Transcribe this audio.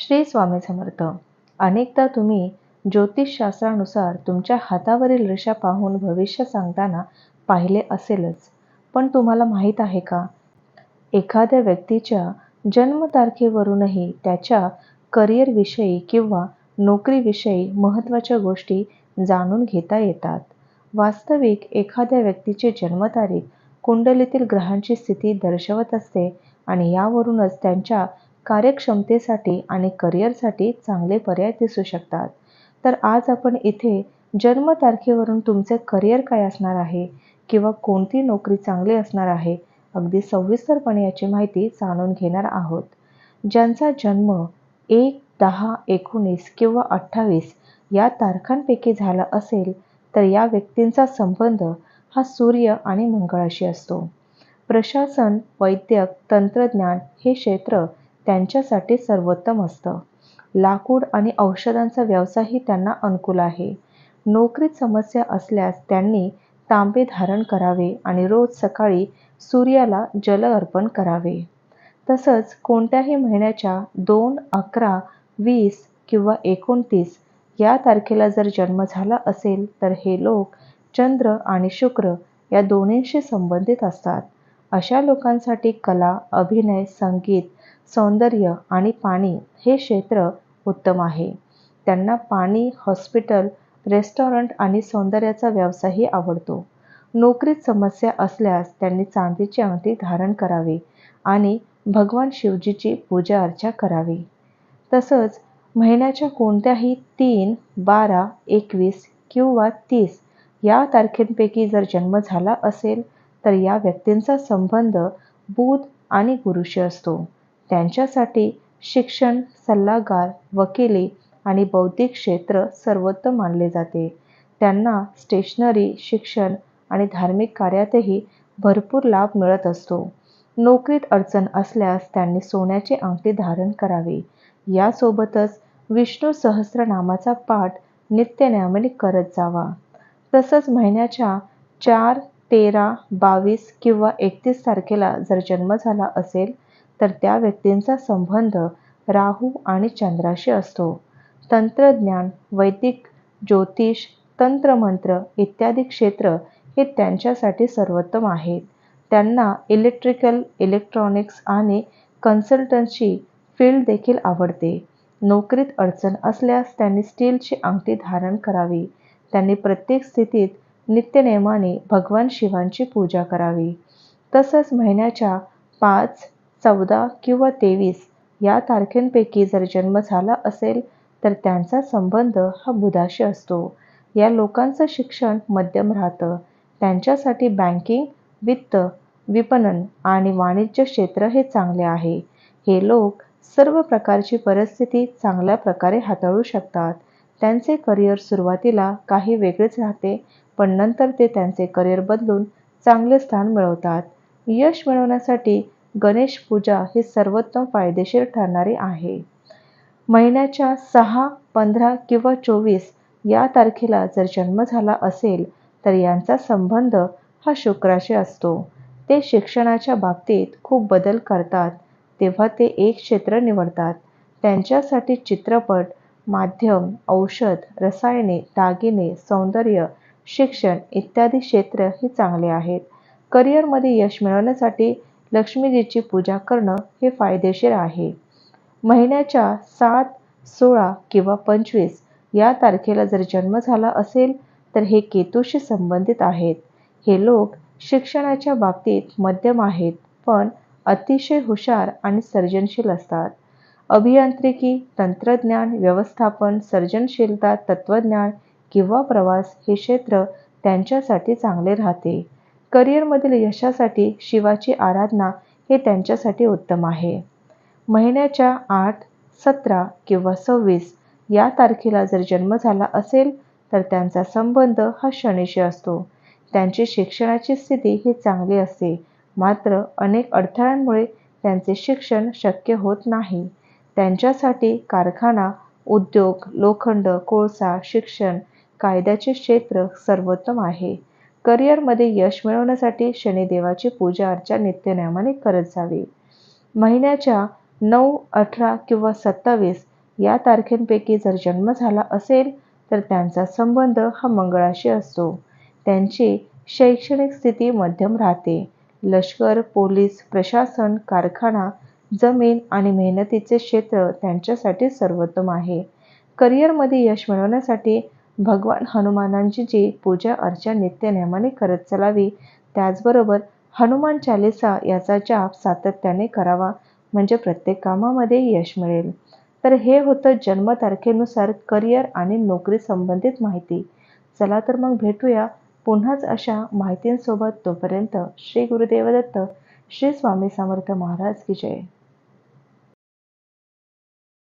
श्री स्वामी समर्थ. अनेकदा तुम्ही ज्योतिषशास्त्रानुसार तुमच्या हातावरील रेषा पाहून भविष्य सांगताना पाहिले असेलच. पण तुम्हाला माहीत आहे का? एखाद्या व्यक्तीच्या जन्मतारखेवरूनही त्याच्या करिअरविषयी किंवा नोकरीविषयी महत्त्वाच्या गोष्टी जाणून घेता येतात. वास्तविक एखाद्या व्यक्तीची जन्मतारीख कुंडलीतील ग्रहांची स्थिती दर्शवत असते आणि यावरूनच त्यांच्या कार्यक्षमतेसाठी आणि करिअरसाठी चांगले पर्याय दिसू शकतात. तर आज आपण इथे जन्मतारखेवरून तुमचे करिअर काय असणार आहे? किंवा कोणती नोकरी चांगली असणार आहे? अगदी सविस्तरपणे याची माहिती जाणून घेणार आहोत. ज्यांचा जन्म एक दहा एकोणीस किंवा अठ्ठावीस या तारखांपैकी झाला असेल तर या व्यक्तींचा संबंध हा सूर्य आणि मंगळाशी असतो. प्रशासन वैद्यक तंत्रज्ञान हे क्षेत्र त्यांच्यासाठी सर्वोत्तम असतं. लाकूड आणि औषधांचा व्यवसायही त्यांना अनुकूल आहे. नोकरीत समस्या असल्यास त्यांनी तांबे धारण करावे आणि रोज सकाळी सूर्याला जल अर्पण करावे. तसंच कोणत्याही महिन्याच्या दोन अकरा वीस किंवा एकोणतीस या तारखेला जर जन्म झाला असेल तर हे लोक चंद्र आणि शुक्र या दोन्हींशी संबंधित असतात. अशा लोकांसाठी कला अभिनय संगीत सौंदर्य आणि पाणी हे क्षेत्र उत्तम आहे. त्यांना पाणी हॉस्पिटल रेस्टॉरंट आणि सौंदर्याचा व्यवसायही आवडतो. नोकरीत समस्या असल्यास त्यांनी चांदीची अंगठी धारण करावी आणि भगवान शिवजीची पूजा अर्चा करावी. तसंच महिन्याच्या कोणत्याही तीन बारा एकवीस किंवा तीस या तारखेंपैकी जर जन्म झाला असेल तर या व्यक्तींचा संबंध बुध आणि गुरुशी असतो. त्यांच्यासाठी शिक्षण सल्लागार वकिली आणि बौद्धिक क्षेत्र सर्वोत्तम मानले जाते. त्यांना स्टेशनरी शिक्षण आणि धार्मिक कार्यातही भरपूर लाभ मिळत असतो. नोकरीत अडचण असल्यास त्यांनी सोन्याची अंगठी धारण करावी. यासोबतच विष्णू सहस्रनामाचा पाठ नित्यनेमाने करत जावा. तसंच महिन्याच्या चार तेरा बावीस किंवा एकतीस तारखेला जर जन्म झाला असेल तर त्या व्यक्तींचा संबंध राहू आणि चंद्राशी असतो. तंत्रज्ञान वैदिक ज्योतिष तंत्रमंत्र इत्यादी क्षेत्र हे त्यांच्यासाठी सर्वोत्तम आहेत. त्यांना इलेक्ट्रिकल इलेक्ट्रॉनिक्स आणि कन्सल्टन्सी फील्ड देखील आवडते. नोकरीत अडचण असल्यास त्यांनी स्टीलची अंगठी धारण करावी. त्यांनी प्रत्येक स्थितीत नित्यनेमाने भगवान शिवांची पूजा करावी. तसंच महिन्याच्या पाच चौदा किंवा तेवीस या तारखेंपैकी जर जन्म झाला असेल तर त्यांचा संबंध हा बुधाशी असतो. या लोकांचं शिक्षण मध्यम राहतं. त्यांच्यासाठी बँकिंग वित्त विपणन आणि वाणिज्य क्षेत्र हे चांगले आहे. हे लोक सर्व प्रकारची परिस्थिती चांगल्या प्रकारे हाताळू शकतात. त्यांचे करिअर सुरुवातीला काही वेगळेच राहते पण नंतर ते त्यांचे करिअर बदलून चांगले स्थान मिळवतात. यश मिळवण्यासाठी गणेश पूजा ही सर्वोत्तम फायदेशीर ठरणारी आहे. महिन्याच्या सहा पंधरा किंवा चोवीस या तारखेला जर जन्म झाला असेल तर यांचा संबंध हा शुक्राशी असतो. ते शिक्षणाच्या बाबतीत खूप बदल करतात. तेव्हा ते एक क्षेत्र निवडतात. त्यांच्यासाठी चित्रपट माध्यम औषध रसायने दागिने सौंदर्य शिक्षण इत्यादी क्षेत्र ही चांगले आहेत. करिअरमध्ये यश मिळवण्यासाठी लक्ष्मीजीची पूजा करणं हे फायदेशीर आहे. महिन्याच्या सात सोळा किंवा पंचवीस या तारखेला जर जन्म झाला असेल तर हे केतूशी संबंधित आहेत. हे लोक शिक्षणाच्या बाबतीत मध्यम आहेत पण अतिशय हुशार आणि सर्जनशील असतात. अभियांत्रिकी तंत्रज्ञान व्यवस्थापन सर्जनशीलता तत्त्वज्ञान किंवा प्रवास हे क्षेत्र त्यांच्यासाठी चांगले राहते. करिअरमधील यशासाठी शिवाची आराधना हे त्यांच्यासाठी उत्तम आहे. महिन्याच्या आठ सतरा किंवा सव्वीस या तारखेला जर जन्म झाला असेल तर त्यांचा संबंध हा शनीशी असतो. त्यांची शिक्षणाची स्थिती ही चांगली असते. मात्र अनेक अडथळ्यांमुळे त्यांचे शिक्षण शक्य होत नाही. त्यांच्यासाठी कारखाना उद्योग लोखंड कोळसा शिक्षण कायद्याचे क्षेत्र सर्वोत्तम आहे. करिअरमध्ये यश मिळवण्यासाठी शनिदेवाची पूजा अर्चा नित्यनियमाने करत जावी. महिन्याच्या नऊ अठरा किंवा सत्तावीस या तारखेंपैकी जर जन्म झाला असेल तर त्यांचा संबंध हा मंगळाशी असतो. त्यांची शैक्षणिक स्थिती मध्यम राहते. लष्कर पोलीस प्रशासन कारखाना जमीन आणि मेहनतीचे क्षेत्र त्यांच्यासाठी सर्वोत्तम आहे. करिअरमध्ये यश मिळवण्यासाठी भगवान हनुमानांची जी पूजा अर्चा नित्यनेमाने करत चलावी त्याचबरोबर हनुमान चालिसा याचा जाप सातत्याने करावा म्हणजे प्रत्येक कामामध्ये यश मिळेल. तर हे होतं जन्मतारखेनुसार करिअर आणि नोकरी संबंधित माहिती. चला तर मग भेटूया पुन्हाच अशा माहितींसोबत. तोपर्यंत श्री गुरुदेवदत्त श्री स्वामी समर्थ महाराज की जय.